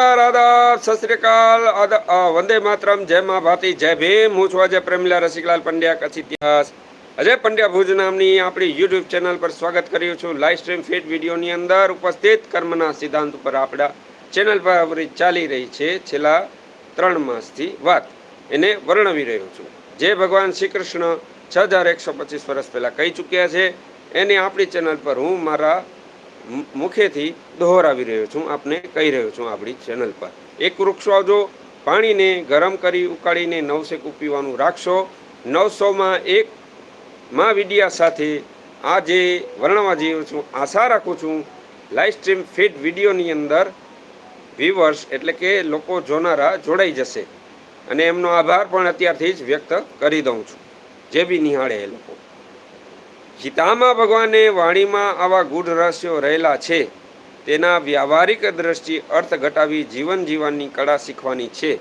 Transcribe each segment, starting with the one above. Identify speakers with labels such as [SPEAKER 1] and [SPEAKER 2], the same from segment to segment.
[SPEAKER 1] આદાબ સત શ્રી અકાલ વંદે માતરમ, જય મા ભાતી, જય ભીમ. હું છું અજય પ્રેમલા રસિકલાલ પંડ્યા, કચ્છ ઇતિહાસ. અજય પંડ્યા ભુજ નામની આપણી યુટ્યુબ ચેનલ પર સ્વાગત કર્યું છું. લાઈવ સ્ટ્રીમ ફીડ વિડીયોની અંદર ઉપસ્થિત કર્મના સિદ્ધાંત ઉપર આપણા ચેનલ પર આપણી ચાલી રહી છે. છેલ્લા ત્રણ માસથી વાત. એને વર્ણવી રહ્યો છું. જે ભગવાન શ્રી કૃષ્ણ છ હજાર એકસો પચીસ વર્ષ પહેલાં કહી ચૂક્યા છે. એને આપણી ચેનલ પર હું મારા મુખેથી દોહરાવી રહ્યો છું, આપને કહી રહ્યો છું આપણી ચેનલ પર. એક વૃક્ષ વાવજો, પાણીને ગરમ કરી ઉકાળીને નવસેક પીવાનું રાખશો. નવસોમાં એક માં વિડિયા સાથે આ જે વર્ણવા જઈ છું. આશા રાખું છું લાઈવ સ્ટ્રીમ ફીડ વિડીયોની અંદર વ્યુઅર્સ એટલે કે લોકો જોનારા જોડાઈ જશે. અને એમનો આભાર પણ અત્યારથી જ વ્યક્ત કરી દઉં છું. જે બી નિહાળે એ લોકો. ગીતામાં ભગવાને વાણીમાં આવા ગૂઢ રહસ્યો રહેલા છે. તેના વ્યાવહારિક દ્રષ્ટિ અર્થ ઘટાવી જીવન જીવવાની કળા શીખવાની છે.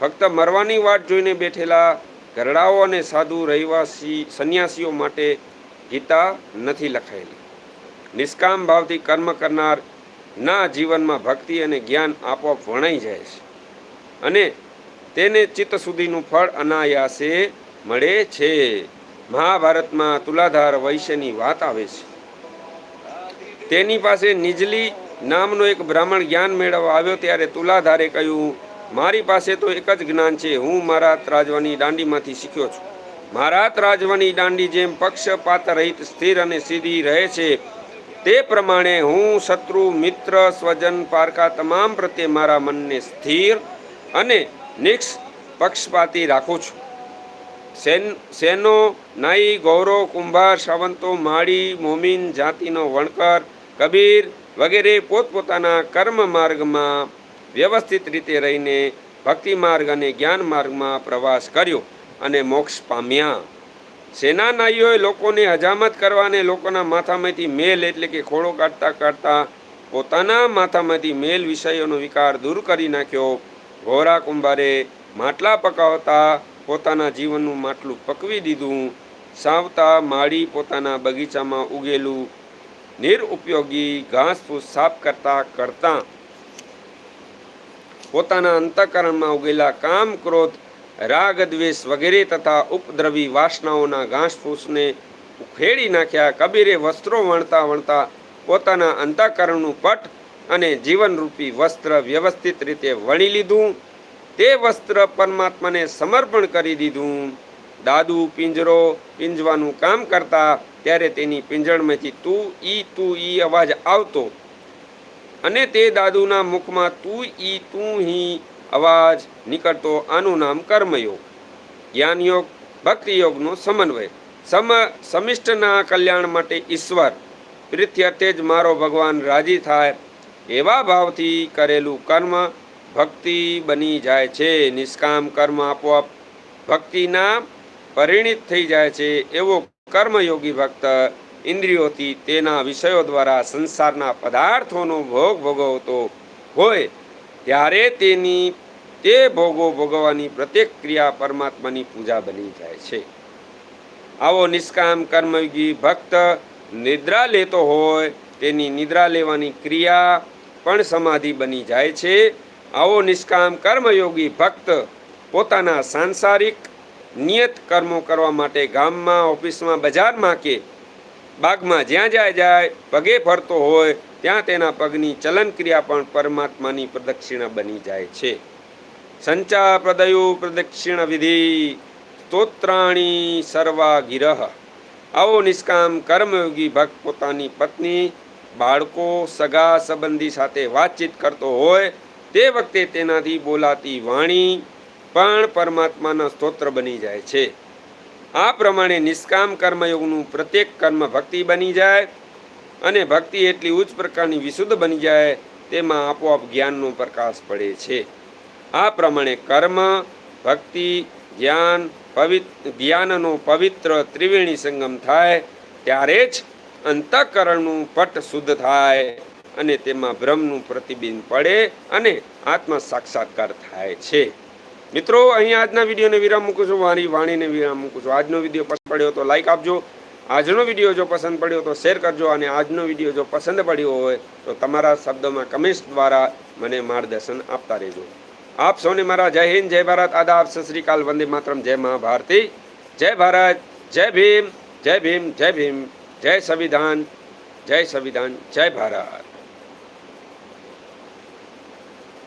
[SPEAKER 1] ફક્ત મરવાની વાટ જોઈને બેઠેલા ઘરડાઓ અને સાધુ રહેવાસી સંન્યાસીઓ માટે ગીતા નથી લખાયેલી. નિષ્કામ ભાવથી કર્મ કરનાર ના જીવનમાં ભક્તિ અને જ્ઞાન આપોઆપ વણાઈ જાય છે. અને તેને ચિત્ત સુધીનું ફળ અનાયાસે મળે છે. મહાભારતમાં તુલાધાર વૈશ્યની વાત આવે છે. તેની પાસે નિજલી નામનો એક બ્રાહ્મણ જ્ઞાન મેળવવા આવ્યો ત્યારે તુલાધારે કહ્યું, મારી પાસે તો એક જ જ્ઞાન છે. હું મારા ત્રાજવાની દાંડીમાંથી શીખ્યો છું. મારા ત્રાજવાની દાંડી જેમ પક્ષપાત રહિત, સ્થિર અને સીધી રહે છે, તે પ્રમાણે હું શત્રુ, મિત્ર, સ્વજન, પારકા તમામ પ્રત્યે મારા મનને સ્થિર અને નિક્ષ પક્ષપાતી રાખું છું. સેન, સેનો નાઈ ગૌરવ કુંભાર, સાવંતો, માળી, મોમીન, જાતિનો વણકર, કબીર વગેરે પોતપોતાના કર્મ માર્ગમાં વ્યવસ્થિત રીતે રહીને ભક્તિ માર્ગ અને જ્ઞાન માર્ગમાં પ્રવાસ કર્યો અને મોક્ષ પામ્યા. સેનાનાઈઓએ લોકોને હજામત કરવા અને લોકોના માથામાંથી મેલ એટલે કે ખોળો કાઢતા કાઢતા પોતાના માથામાંથી મેલ વિષયોનો વિકાર દૂર કરી નાખ્યો. ગોરા કુંભારે માટલા પકાવતા પોતાના જીવનનું માટલું પકવી દીધું. સાવતા માળી પોતાના બગીચામાં ઉગેલું. નિરુપયોગી ઘાસ ફૂસ સાફ કરતા કરતા પોતાના અંતઃકરણમાં ઉગેલા કામ ક્રોધ, રાગ દ્વેષ વગેરે તથા ઉપદ્રવી વાસનાઓના ઘાસ ફૂસને ઉખેડી નાખ્યા. કબીરે વસ્ત્રો વણતા વણતા પોતાના અંતઃકરણનું પટ અને જીવનરૂપી વસ્ત્ર વ્યવસ્થિત રીતે વણી લીધું. તે વસ્ત્ર પરમાત્માને સમર્પણ કરી દીધું. દાદુ પિંજરો પીંજવાનું કામ કરતા ત્યારે તેની પિંજરમાંથી તું ઈ તું ઈ અવાજ આવતો. અને તે દાદુના મુખમાં તું ઈ, તું હી અવાજ નીકળતો આનું નામ કર્મયોગ. જ્ઞાનયોગ, ભક્તિયોગનો સમન્વય. સમ, સમિષ્ટના કલ્યાણ માટે ઈશ્વર. પ્રીત્યર્થે જ મારો ભગવાન રાજી થાય એવા ભાવથી કરેલું કર્મ ભક્તિ બની જાય છે, નિષ્કામ કર્મ આપોઆપ ભક્તિના પરિણિત થઈ જાય છે. એવો કર્મયોગી ભક્ત ઇન્દ્રિયોથી તેના વિષયો દ્વારા સંસારના પદાર્થોનો ભોગ ભોગવતો હોય, ત્યારે તેની, તે ભોગો ભોગવવાની પ્રત્યેક ક્રિયા પરમાત્માની પૂજા બની જાય છે. આવો નિષ્કામ કર્મયોગી ભક્ત નિદ્રા લેતો હોય, તેની નિદ્રા લેવાની ક્રિયા પણ સમાધિ બની જાય છે. આવો નિષ્કામ કર્મયોગી ભક્ત પોતાના સાંસારિક નિયત કર્મો કરવા માટે ગામમાં, ઓફિસમાં, બજારમાં કે બાગમાં જ્યાં જાય જાય, પગે ફરતો હોય, ત્યાં તેના પગની ચલન ક્રિયા પણ પરમાત્માની પ્રદક્ષિણા બની જાય છે. સંચા પ્રદયુ પ્રદક્ષિણ વિધિ સ્તોત્રાણી સર્વા ગિરહ આવો નિષ્કામ કર્મયોગી ભક્ત પોતાની પત્ની, બાળકો, સગા, સંબંધી સાથે વાતચીત કરતો હોય તે વખતે તેનાથી બોલાતી વાણી પણ પરમાત્માના સ્તોત્ર બની જાય છે. આ પ્રમાણે નિષ્કામ કર્મયોગનું પ્રત્યેક કર્મ ભક્તિ બની જાય અને ભક્તિ એટલી ઉચ્ચ પ્રકારની વિશુદ્ધ બની જાય તેમાં આપોઆપ જ્ઞાનનો પ્રકાશ પડે છે. આ પ્રમાણે કર્મ, ભક્તિ, જ્ઞાન પવિત્ર જ્ઞાનનો પવિત્ર ત્રિવેણી સંગમ થાય ત્યારે જ અંતઃકરણનું પટ શુદ્ધ થાય. અને તેમાં ભ્રમનું પ્રતિબિંબ પડે અને આત્મા સાક્ષાત્કાર થાય છે. મિત્રો અહીં આજના વિડીયોને વિરામ મૂકું છું. મારી વાણીને વિરામ મૂકું છું. આજનો વીડિયો પસંદ પડ્યો તો લાઈક આપજો. આજનો વીડિયો જો પસંદ પડ્યો તો શેર કરજો અને આજનો વીડિયો જો પસંદ પડ્યો હોય તો તમારા શબ્દોમાં કમેન્ટ દ્વારા મને માર્ગદર્શન આપતા રહેજો. આપ સૌને મારા જય હિન્દ, જય ભારત. આદાબ, સત શ્રીકાલ વંદે માતરમ. જય મહા ભારતી જય ભારત. જય ભીમ. જય ભીમ. જય ભીમ. જય સંવિધાન. જય સંવિધાન. જય ભારત.